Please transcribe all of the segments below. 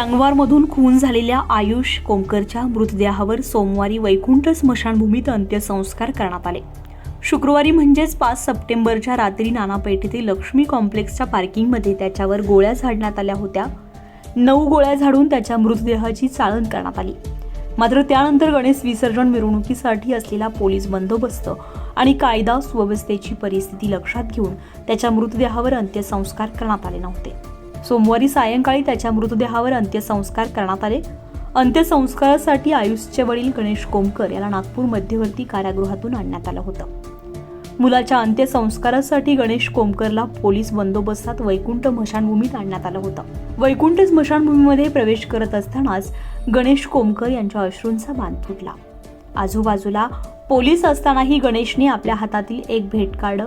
गँगवारमधून खून झालेल्या आयुष कोमकरच्या मृतदेहावर सोमवारी वैकुंठ स्मशानभूमीत अंत्यसंस्कार करण्यात आले. शुक्रवारी म्हणजेच पाच सप्टेंबरच्या रात्री नानापेठ लक्ष्मी कॉम्प्लेक्सच्या पार्किंगमध्ये त्याच्यावर गोळ्या झाडण्यात आल्या होत्या. नऊ गोळ्या झाडून त्याच्या मृतदेहाची चाळण करण्यात आली. मात्र त्यानंतर गणेश विसर्जन मिरवणुकीसाठी असलेला पोलीस बंदोबस्त आणि कायदा सुव्यवस्थेची परिस्थिती लक्षात घेऊन त्याच्या मृतदेहावर अंत्यसंस्कार करण्यात आले नव्हते. सोमवारी सायंकाळी त्याच्या मृतदेहावर अंत्यसंस्कार करण्यात आले. अंत्यसंस्कारासाठी आयुषचे वडील गणेश कोमकर याला नागपूर मध्यवर्ती कारागृहातून आणण्यात आलं होतं. मुलाच्या अंत्यसंस्कारासाठी गणेश कोमकरला पोलीस बंदोबस्तात वैकुंठ स्मशानभूमीत आणण्यात आलं होतं. वैकुंठ स्मशानभूमीमध्ये प्रवेश करत असतानाच गणेश कोमकर यांच्या अश्रूंचा बांध फुटला आजूबाजूला पोलीस असतानाही गणेशने आपल्या हातातील एक भेटकार्ड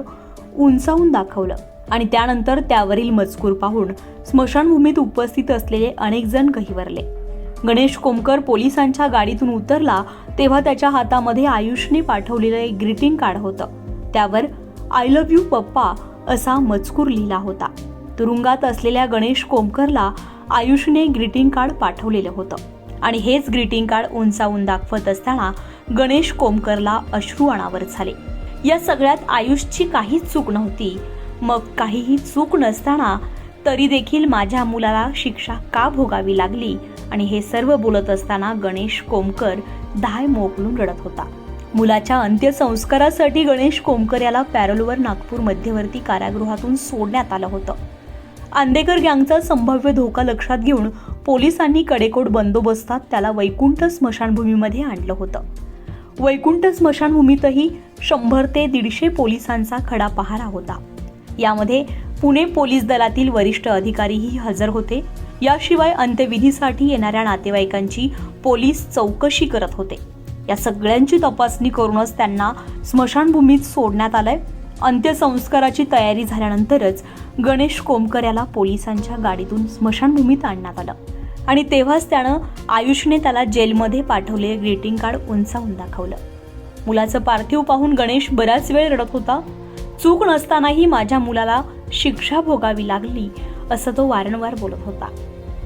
उंचावून दाखवलं. आणि त्यानंतर त्यावरील मजकूर पाहून स्मशानभूमीत उपस्थित असलेले अनेक जण गहिवरले गणेश कोमकर पोलिसांच्या गाडीतून उतरला तेव्हा त्याच्या हातामध्ये आयुषने पाठवलेलं एक ग्रीटिंग कार्ड होतं. त्यावर आय लव्ह यू पप्पा असा मजकूर लिहिला होता. तुरुंगात असलेल्या गणेश कोमकरला आयुषने ग्रीटिंग कार्ड पाठवलेलं होतं. आणि हेच ग्रीटिंग कार्ड उंचावून दाखवत असताना गणेश कोमकरला अश्रू अनावर झाले. या सगळ्यात आयुषची काहीच चूक नव्हती. मग काहीही चूक नसताना तरी देखील माझ्या मुलाला शिक्षा का भोगावी लागली? आणि हे सर्व बोलत असताना गणेश कोमकर धाय मोकलून रडत होता. मुलाच्या अंत्यसंस्कारासाठी गणेश कोमकर याला पॅरोलवर नागपूर मध्यवर्ती कारागृहातून सोडण्यात आलं होतं. आंदेकर गँगचा संभाव्य धोका लक्षात घेऊन पोलिसांनी कडेकोट बंदोबस्तात त्याला वैकुंठ स्मशानभूमीमध्ये आणलं होतं. वैकुंठ स्मशानभूमीतही शंभर ते दीडशे पोलिसांचा खडा पहारा होता. यामध्ये पुणे पोलीस दलातील वरिष्ठ अधिकारीही हजर होते. याशिवाय अंत्यविधीसाठी येणाऱ्या नातेवाईकांची पोलीस चौकशी करत होते. या सगळ्यांची तपासणी करूनच त्यांना स्मशानभूमीत सोडण्यात आलंय. अंत्यसंस्काराची तयारी झाल्यानंतरच गणेश कोमकर याला पोलिसांच्या गाडीतून स्मशानभूमीत आणण्यात आलं. आणि तेव्हाच त्यानं आयुषने त्याला जेलमध्ये पाठवले ग्रीटिंग कार्ड उंचावून दाखवलं. मुलाचं पार्थिव पाहून गणेश बराच वेळ रडत होता. चूक नसतानाही माझ्या मुलाला शिक्षा भोगावी लागली असं तो वारंवार बोलत होता.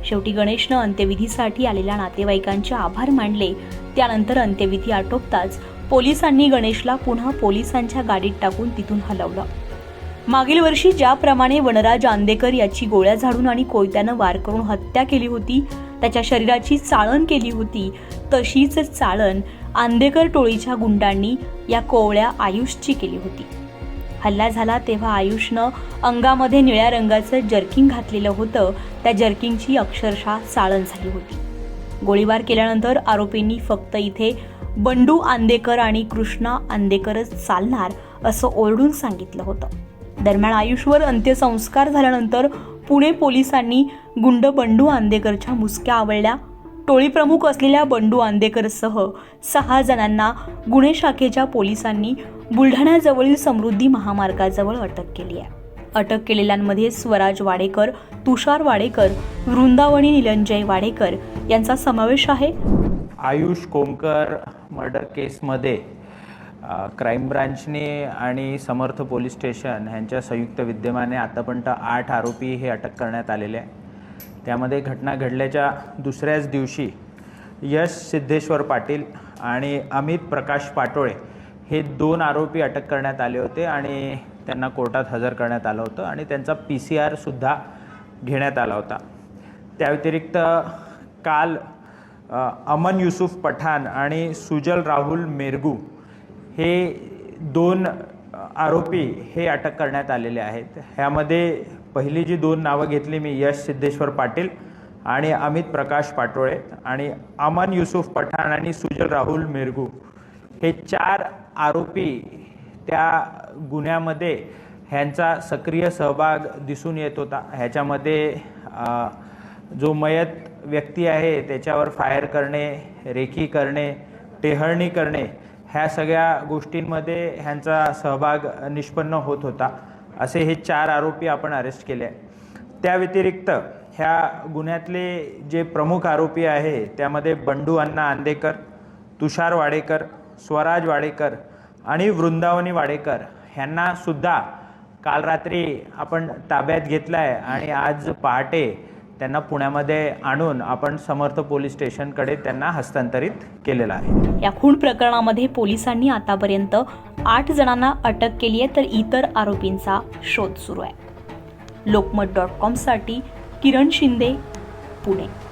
शेवटी गणेशनं अंत्यविधीसाठी आलेल्या नातेवाईकांचे आभार मानले. त्यानंतर अंत्यविधी आटोपताच पोलिसांनी गणेशला पुन्हा पोलिसांच्या गाडीत टाकून तिथून हलवलं. मागील वर्षी ज्याप्रमाणे वनराज आंदेकर याची गोळ्या झाडून आणि कोयत्यानं वार करून हत्या केली होती त्याच्या शरीराची चाळण केली होती तशीच चाळण आंदेकर टोळीच्या गुंडांनी या कोवळ्या आयुषची केली होती. हल्ला झाला तेव्हा आयुषनं अंगामध्ये निळ्या रंगाचं जर्किंग घातलेलं होतं. त्या जर्किंगची अक्षरशः चाळण झाली होती. गोळीबार केल्यानंतर आरोपींनी फक्त इथे बंडू आंदेकर आणि कृष्णा आंदेकरच चालणार असं ओरडून सांगितलं होतं. दरम्यान आयुषवर अंत्यसंस्कार झाल्यानंतर पुणे पोलिसांनी गुंड बंडू आंदेकरच्या मुसक्या आवळल्या. टोळी प्रमुख असलेल्या बंडू आंदेकरसह सहा जणांना गुन्हे शाखेच्या पोलिसांनी बुलढाण्याजवळील समृद्धी महामार्गाजवळ अटक केली आहे. अटक केलेल्यांमध्ये स्वराज वाडेकर तुषार वाडेकर वृंदावनी निलंजय वाडेकर यांचा समावेश आहे. आयुष कोमकर मर्डर केसमध्ये क्राईम ब्रांचने आणि समर्थ पोलीस स्टेशन ह्यांच्या संयुक्त विद्यमाने आतापर्यंत आठ आरोपी हे अटक करण्यात आलेले आहे त्यामध्ये घटना घडल्याच्या दुसऱ्याच दिवशी यश सिद्धेश्वर पाटील आणि अमित प्रकाश पाटोळे हे दोन आरोपी अटक करण्यात आले होते आणि त्यांना कोर्टात हजर करण्यात आलं होतं आणि त्यांचा पी सी आरसुद्धा घेण्यात आला होता. त्या व्यतिरिक्त काल अमन युसुफ पठाण आणि सुजल राहुल मेरगू हे दोन आरोपी हे अटक करण्यात आलेले आहेत. ह्यामध्ये पहिली जी दोन नावं घेतली मी यश सिद्धेश्वर पाटील आणि अमित प्रकाश पाटोळे आणि अमन युसुफ पठाण आणि सुजल राहुल मेरगू. हे चार आरोपी त्या गुन्ह्यामध्ये ह्यांचा सक्रिय सहभाग दिसून येत होता. ह्याच्यामध्ये जो मयत व्यक्ती आहे त्याच्यावर फायर करणे रेखी करणे टेहळणी करणे ह्या सगळ्या गोष्टींमध्ये ह्यांचा सहभाग निष्पन्न होत होता. असे हे चार आरोपी आपण अरेस्ट केले आहे त्या व्यतिरिक्त ह्या गुन्ह्यातले जे प्रमुख आरोपी आहे त्यामध्ये बंडू अण्णा आंदेकर तुषार वाडेकर स्वराज वाडेकर आणि वृंदावनी वाडेकर ह्यांना सुद्धा काल रात्री आपण ताब्यात घेतलं आहे आणि आज पहाटे त्यांना पुण्यामध्ये आणून आपण समर्थ पोलीस स्टेशनकडे त्यांना हस्तांतरित केलेलं आहे. या खून प्रकरणामध्ये पोलिसांनी आतापर्यंत आठ जणांना अटक केली आहे तर इतर आरोपींचा शोध सुरू आहे. लोकमत डॉट कॉमसाठी किरण शिंदे पुणे.